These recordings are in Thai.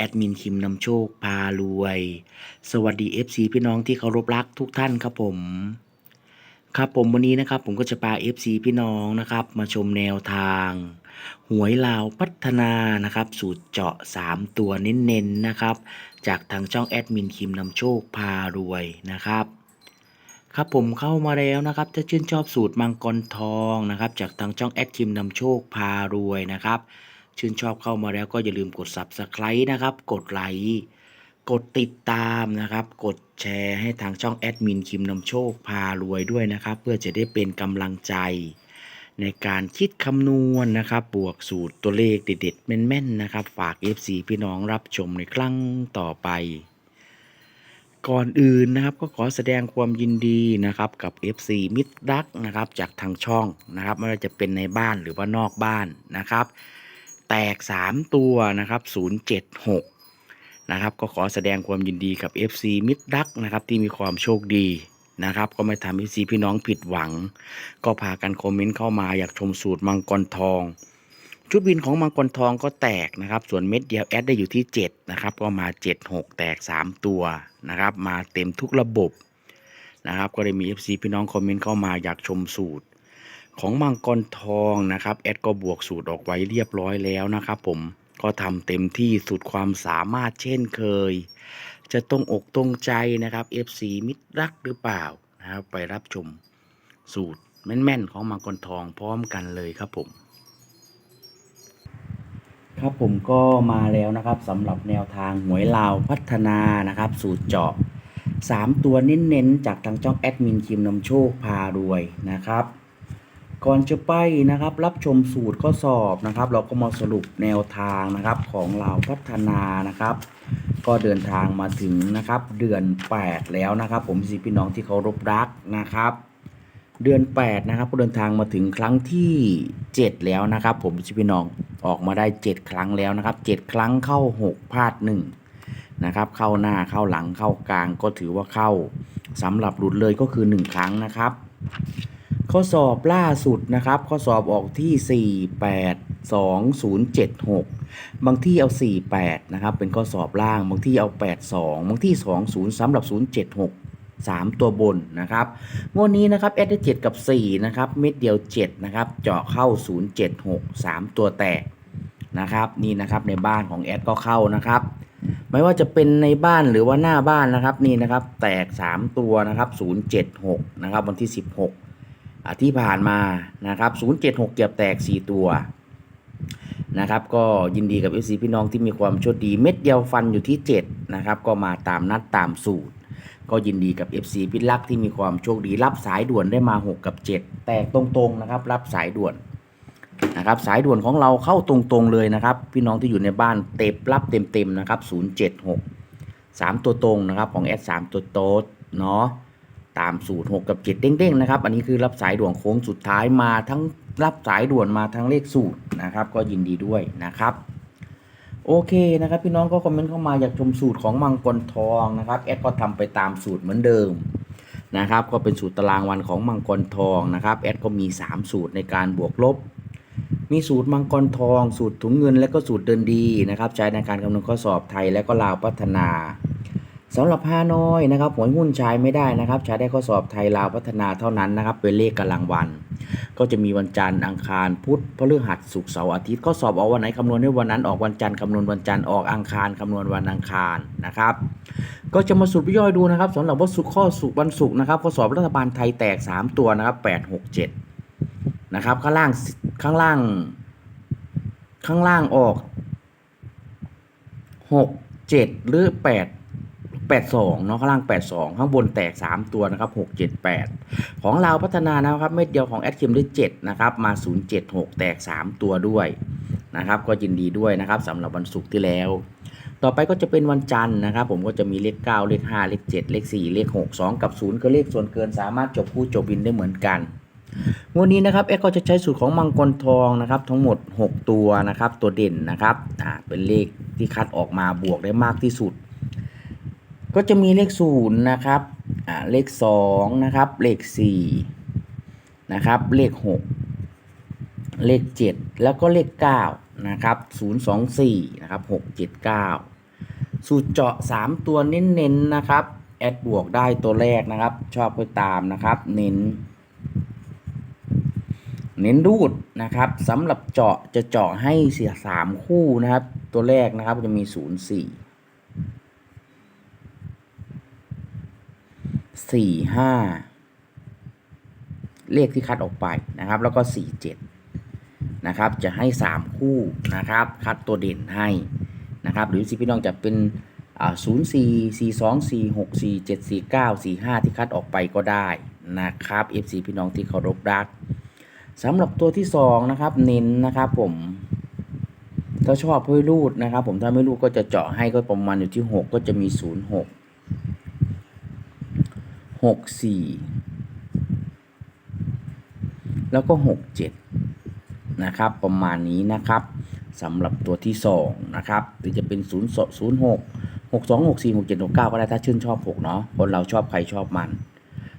แอดมินคิมนำโชคพารวย สวัสดี FC พี่น้องที่เคารพรักทุกท่านครับผม ครับผมวันนี้นะครับ ผมก็จะพา FC พี่น้องนะครับ มาชมแนวทาง หวยลาวพัฒนานะครับ สูตรเจาะ 3 ตัวเน้นๆนะครับ จากทางช่องแอดมินคิมนำโชคพารวยนะครับครับผมเข้ามาแล้วนะครับ ถ้าชื่นชอบสูตรมังกรทองนะครับ จากทางช่องแอดคิมนำโชคพารวยนะครับ ชื่นชอบเข้ามาแล้วก็อย่าลืมกด Subscribe นะครับ กดไลค์กดติดตามนะครับ กดแชร์ให้ทางช่องแอดมินคิมนำโชคพารวยด้วยนะครับ เพื่อจะได้เป็นกำลังใจ ในการคิดคำนวณนะครับ บวกสูตรตัวเลขเด็ดๆแม่นๆนะครับ ฝาก FC พี่น้องรับชมในครั้งต่อไป ก่อนอื่นนะครับ ก็ขอแสดงความยินดีนะครับกับ FC มิตรรักนะครับจากทางช่องนะครับไม่ว่าจะเป็นในบ้านหรือว่านอกบ้านนะครับ แตก 3 ตัวนะครับ 076 นะครับ ก็ขอแสดงความยินดีกับ FC มิตรรักนะครับ ที่มีความโชคดีนะครับ ก็ไม่ทำให้ FC พี่น้องผิดหวัง ก็พากันคอมเมนต์เข้ามาอยากชมสูตรมังกรทอง ชุดบินของมังกรทองก็แตกนะครับ ส่วนเม็ดเดียวแอดได้อยู่ที่ 7 นะครับ ก็มา 76 แตก 3 ตัวนะครับ มาเต็มทุกระบบนะครับ ก็ได้มี FC พี่น้องคอมเมนต์เข้ามาอยากชมสูตร ของมังกรทองนะครับแอดก็บวกสูตรออกไว้เรียบร้อยแล้วนะครับผมก็ทำเต็มที่สุดความสามารถเช่นเคย จะตรงอกตรงใจนะครับ FC มิตรรักหรือเปล่านะครับไปรับชมสูตรแม่นๆของมังกรทองพร้อมกันเลยครับผมครับผมก็มาแล้วนะครับสำหรับแนวทางหวยลาวพัฒนานะครับ สูตรเจาะ 3 ตัวเน้นๆ จากทางช่องแอดมินคิมนำโชคพารวยนะครับ ก่อนจะไปนะครับรับชมสูตรข้อสอบนะครับ เราก็มาสรุปแนวทางนะครับของเราพัฒนานะครับ ก็เดินทางมาถึงนะครับเดือน 8 แล้วนะครับ ผมสิพี่น้องที่เคารพรักนะครับ เดือน 8 นะครับก็เดินทางมาถึงครั้งที่ 7 แล้วนะครับ ผมสิพี่น้องออกมาได้ 7 ครั้งแล้วนะครับ 7 ครั้งเข้า 6พลาด1นะครับเข้าหน้าเข้าหลังเข้ากลางก็ถือว่าเข้าสำหรับหลุดเลยก็คือ 1 ครั้งนะครับ ข้อสอบล่าสุดนะครับ ข้อสอบออกที่ 4 8 2 0 7 6 บางที่เอา 48 นะครับ เป็นข้อสอบล่าง บางที่เอา 82 บางที่ 20สำหรับ 076 3 ตัวบนนะครับ งวดนี้นะครับแอดได้7กับ 4 นะครับ เม็ดเดียว 7 นะครับ เจาะเข้า 076 3 ตัวแตกนะครับ นี่นะครับในบ้านของแอดก็เข้านะครับไม่ว่าจะเป็นในบ้านหรือว่าหน้าบ้านนะครับนี่นะครับ แตก 3 ตัวนะครับ 076 นะครับวันที่ 16 ที่ผ่านมานะครับ076 เกือบแตก 4 ตัวนะครับก็ยินดีกับ FC พี่น้องที่มีความโชคดีเม็ดเดียวฟันอยู่ที่ 7 นะครับ ก็มาตามนัดตามสูตร ก็ยินดีกับ FC พิลักษ์ที่มีความโชคดี รับสายด่วนได้มา 6 กับ 7 แตกตรงๆนะครับ รับสายด่วนนะครับ สายด่วนของเราเข้าตรงๆเลยนะครับ พี่น้องที่อยู่ในบ้านเต็มรับเต็มๆนะครับ 076 3 ตัวตรงนะครับของแอด3ตัวโต๊ดเนาะ ตามสูตร 6 กับ 7 เด้งๆนะครับ อันนี้คือรับสายด่วนโค้งสุดท้ายมาทั้งรับสายด่วนมาทั้งเลขสูตรนะครับ ก็ยินดีด้วยนะครับ โอเคนะครับพี่น้องก็คอมเมนต์เข้ามาอยากชมสูตรของมังกรทองนะครับแอดก็ทำไปตามสูตรเหมือนเดิมนะครับก็เป็นสูตรตารางวันของมังกรทองนะครับแอดก็มี 3 สูตรในการบวกลบ มีสูตรมังกรทอง สูตรถุงเงินและก็สูตรเดินดีนะครับใช้ในการคำนวณข้อสอบไทยและก็ลาวพัฒนา สำหรับฮานอยนะครับหวยหุ้นใช้ไม่ได้นะครับ ใช้ได้ข้อสอบไทยลาวพัฒนาเท่านั้นนะครับ เป็นเลขกำลังวัน ก็จะมีวันจันทร์อังคารพุธพฤหัสศุกร์เสาร์อาทิตย์ข้อสอบออกวันไหนคำนวณให้วันนั้นออกวันจันทร์คำนวณวันจันทร์ออกอังคารคำนวณวันอังคารนะครับ ก็จะมาสรุปย่อยดูนะครับสำหรับวันศุกร์ข้อศุกวันศุกร์นะครับ ข้อสอบรัฐบาลไทยแตก 3 ตัวนะครับ8 6 7นะครับข้างล่างข้างล่าง ข้างล่างออก 6 7 หรือ 8 82เนาะข้างล่าง 82 ข้างบนแตก 3 ตัวนะครับ 6 7 8 ของเราพัฒนานะครับเม็ดเดียวของแอดคิมได้7นะครับมา 076 แตก 3 ตัวด้วยนะครับ ก็ยินดีด้วยนะครับสำหรับวันศุกร์ที่แล้ว ต่อไปก็จะเป็นวันจันทร์นะครับ ผมก็จะมีเลข 9 เลข 5 เลข 7 เลข 4 เลข 6 2 กับ 0 ก็เลขส่วนเกินสามารถจบคู่จบบินได้เหมือนกันงวันนี้นะครับเอ็กก็จะใช้สูตรของมังกรทองนะครับ ทั้งหมด 6 ตัวนะครับ ตัวเด่นนะครับอ่าเป็นเลขที่คัดออกมาบวกได้มากที่สุด ก็จะมีเลข0นะครับอ่าเลข2นะครับ เลข4นะครับ เลข6เลข7แล้วก็เลข9นะครับ024นะครับ679สูตรเจาะ3ตัวเน้นๆนะครับ แอดบวกได้ตัวแรกนะครับ ชอบก็ตามนะครับ เน้น เน้นรูดนะครับสำหรับเจาะจะเจาะให้เสีย3คู่นะครับ ตัวแรกนะครับจะมี0 4 4 5เลขที่คัดออกไปนะครับ แล้วก็4 7นะครับ จะให้3คู่นะครับ คัดตัวเด่นให้นะครับ หรือสิพี่น้องจะเป็นอ่า0 4 4 2 4 6 4 7 4 9 4 5ที่คัดออกไปก็ได้นะครับ FC พี่น้องที่เคารพรักสำหรับตัวที่2นะครับเน้นนะครับผมถ้าชอบให้รูดนะครับ ผมถ้าไม่รูดก็จะเจาะให้ก็ประมาณอยู่ที่ 6 ก็จะมี 0 6 6 4แล้วก็6 7นะครับ ประมาณนี้นะครับสำหรับตัวที่2นะครับหรือจะเป็น0 0 6 6 2 6 4 6 7 6 9ก็ได้ถ้าชื่นชอบ6เนาะคนเราชอบใครชอบมัน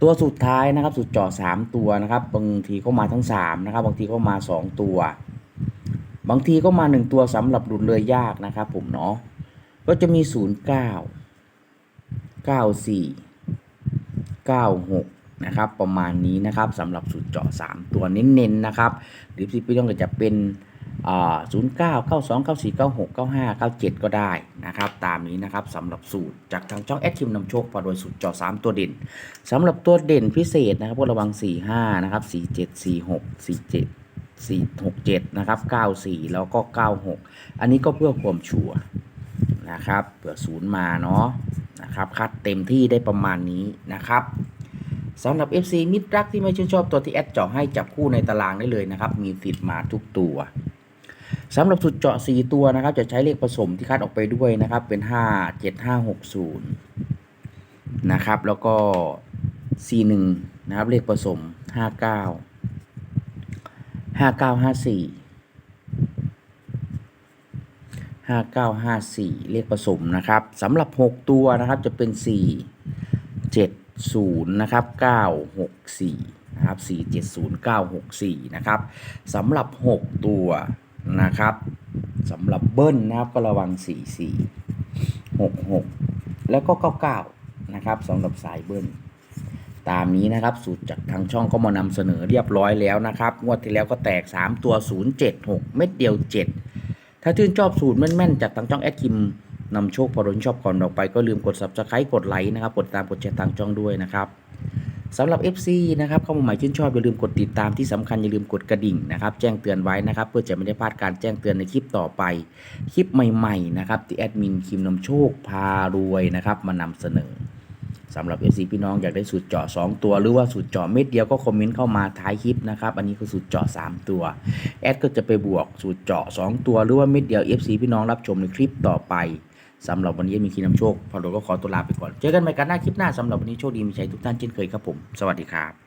ตัวสุดท้ายนะครับสุดเจาะ3ตัวนะครับบางทีก็มาทั้ง3นะครับบางทีก็มา2ตัวบางทีก็มา1ตัวสำหรับหลุดเลยยากนะครับผมเนาะก็จะมี0 9 9 4 96 นะครับ ประมาณนี้นะครับสำหรับสูตรเจาะ 3 ตัวเน้นๆนะครับหรือที่พี่ต้องจะเป็นอ่า09 92 94 96 95 97ก็ได้นะครับ ตามนี้นะครับสำหรับสูตรจากทางช่องแอดคิมนำโชคพอโดยสูตรเจาะ3ตัวเด่นสำหรับตัวเด่นพิเศษนะครับพวกระวัง45นะครับ47 46 47 467นะครับ94แล้วก็96อันนี้ก็เพื่อความชัวร์นะครับเผื่อศูนย์มาเนาะ นะครับคัดเต็มที่ได้ประมาณนี้นะครับสำหรับ FC มิตรรักที่ไม่ชื่นชอบตัวที่แอดเจาะให้จับคู่ในตารางได้เลยนะครับ มีสิทธิ์มาทุกตัวสำหรับสุดเจาะ 4 ตัวนะครับ จะใช้เลขผสมที่คัดออกไปด้วยนะครับ เป็น 5 7 5 6 0 นะครับ แล้วก็ C1 นะครับ เลขผสม 59ห้าเก้าห้าเก้าห้าสี่เลขผสมนะครับสำหรับหกตัวนะครับจะเป็นสี่เจ็ดศูนย์นะครับเก้าหกสี่นะครับสี่เจ็ดศูนย์เก้าหกสี่นะครับสำหรับหกตัวนะครับสำหรับเบิ้ลนะครับก็ระวังสี่สี่หกหกแล้วก็เก้าเก้านะครับสำหรับสายเบิ้ลตามนี้นะครับสูตรจากทางช่องก็มานำเสนอเรียบร้อยแล้วนะครับ งวดที่แล้วก็แตก 3 ตัว 076 เม็ดเดียว 7 ถ้าชื่นชอบสูตรแม่นๆ จากทางช่องแอดคิมนำโชคพอรุนชอบก่อนออกไปก็ลืมกด subscribe กดไลค์นะครับกดตามกดแชร์ทางช่องด้วยนะครับสำหรับ FC นะครับเข้ามาใหม่ชื่นชอบอย่าลืมกดติดตามที่สำคัญอย่าลืมกดกระดิ่งนะครับแจ้งเตือนไว้นะครับ เพื่อจะไม่ได้พลาดการแจ้งเตือนในคลิปต่อไป คลิปใหม่ๆนะครับที่แอดมินคิมนำโชคพารวยนะครับมานำเสนอ สำหรับ FC พี่น้องอยากได้สูตรเจาะ2 ตัว หรือว่าสูตรเจาะเม็ดเดียวก็คอมเมนต์เข้ามาท้ายคลิปนะครับอันนี้คือสูตรเจาะ3 ตัวแอดก็จะไปบวกสูตรเจาะ 2 ตัวหรือว่าเม็ดเดียว FC พี่น้องรับชมในคลิปต่อไปสำหรับวันนี้มีคีนำโชคพอโดก็ขอตัวลาไปก่อน เจอกันใหม่กันหน้าคลิปหน้าสำหรับวันนี้โชคดีมีชัยทุกท่านเช่นเคยครับผม สวัสดีครับ